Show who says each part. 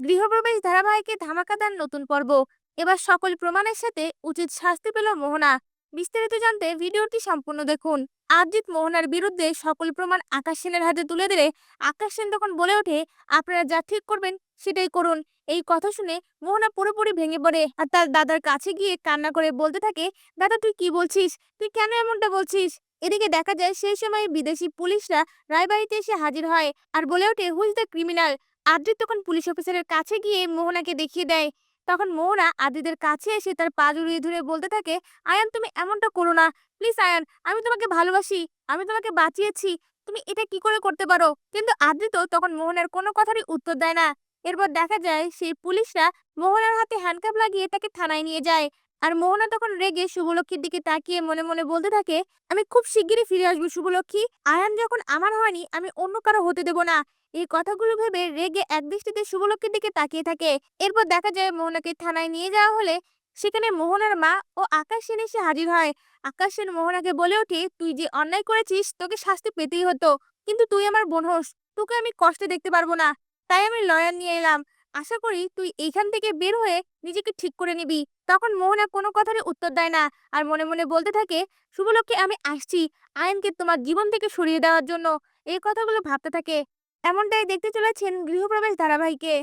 Speaker 1: গৃহপ্রবেশ ধারাবাহিকে ধামাকাদার নতুন পর্ব। এবার সকল প্রমাণের সাথে উচিত শাস্তি পেল মোহনা। বিস্তারিত জানতে ভিডিওটি সম্পূর্ণ দেখুন। আরজিৎ মোহনার বিরুদ্ধে সকল প্রমাণ আকাশ সেনের হাতে তুলে দিলে আকাশ সেন তখন বলে ওঠে, আপনারা যা ঠিক করবেন সেটাই করুন। এই কথা শুনে মোহনা পুরোপুরি ভেঙে পড়ে আর তার দাদার কাছে গিয়ে কান্না করে বলতে থাকে, দাদা, তুই কি বলছিস? তুই কেন এমনটা বলছিস? এদিকে দেখা যায় সেই সময় বিদেশি পুলিশরা রায়বাড়িতে এসে হাজির হয় আর বলে ওঠে হুইজ দ্য ক্রিমিনাল। আদ্রিত তখন পুলিশ অফিসারের কাছে গিয়ে মোহনাকে দেখিয়ে দেয়। তখন মোহনা আদ্রিদের কাছে এসে তার পা জড়িয়ে ধরে বলতে থাকে, আয়ান, তুমি এমনটা করো না। প্লিজ আয়ান, আমি তোমাকে ভালোবাসি, আমি তোমাকে বাঁচিয়েছি। তুমি এটা কি করে করতে পারো? কিন্তু আদ্রিত তখন মোহনার কোনো কথারই উত্তর দেয় না। এরপর দেখা যায় সেই পুলিশরা মোহনার হাতে হ্যান্ডকাপ লাগিয়ে তাকে থানায় নিয়ে যায় আর মোহনা তখন রেগে শুভলক্ষীর দিকে তাকিয়ে মনে মনে বলতে থাকে, আমি খুব শিগগিরই ফিরে আসব শুভলক্ষী। আয়ান যখন আমার হয়নি, আমি অন্য কারও হতে দেব না। এই কথাগুলো ভেবে রেগে একদৃষ্টিতে শুভলক্ষীর দিকে তাকিয়ে থাকে। এরপর দেখা যায় মোহনাকে থানায় নিয়ে যাওয়া হলে সেখানে মোহনার মা ও আকাশ সেন এসে হাজির হয়। আকাশ সেন মোহনাকে বলে ওঠে, তুই যে অন্যায় করেছিস, তোকে শাস্তি পেতেই হতো। কিন্তু তুই আমার বোন হোস তোকে আমি কষ্টে দেখতে পারব না। তাই আমি লয়ার নিয়ে এলাম। আশা করি তুই এইখান থেকে বের হয়ে নিজেকে ঠিক করে নিবি। তখন মোহনা কোনো কথারই উত্তর দেয় না। আর মনে মনে বলতে থাকে শুভলক্ষ্যে আমি আসছি। আয়নকে তোমার জীবন থেকে সরিয়ে দেওয়ার জন্য। এই কথাগুলো ভাবতে থাকে। এমনটাই দেখতে চলেছেন গৃহপ্রবেশ ধারাবাহিকে।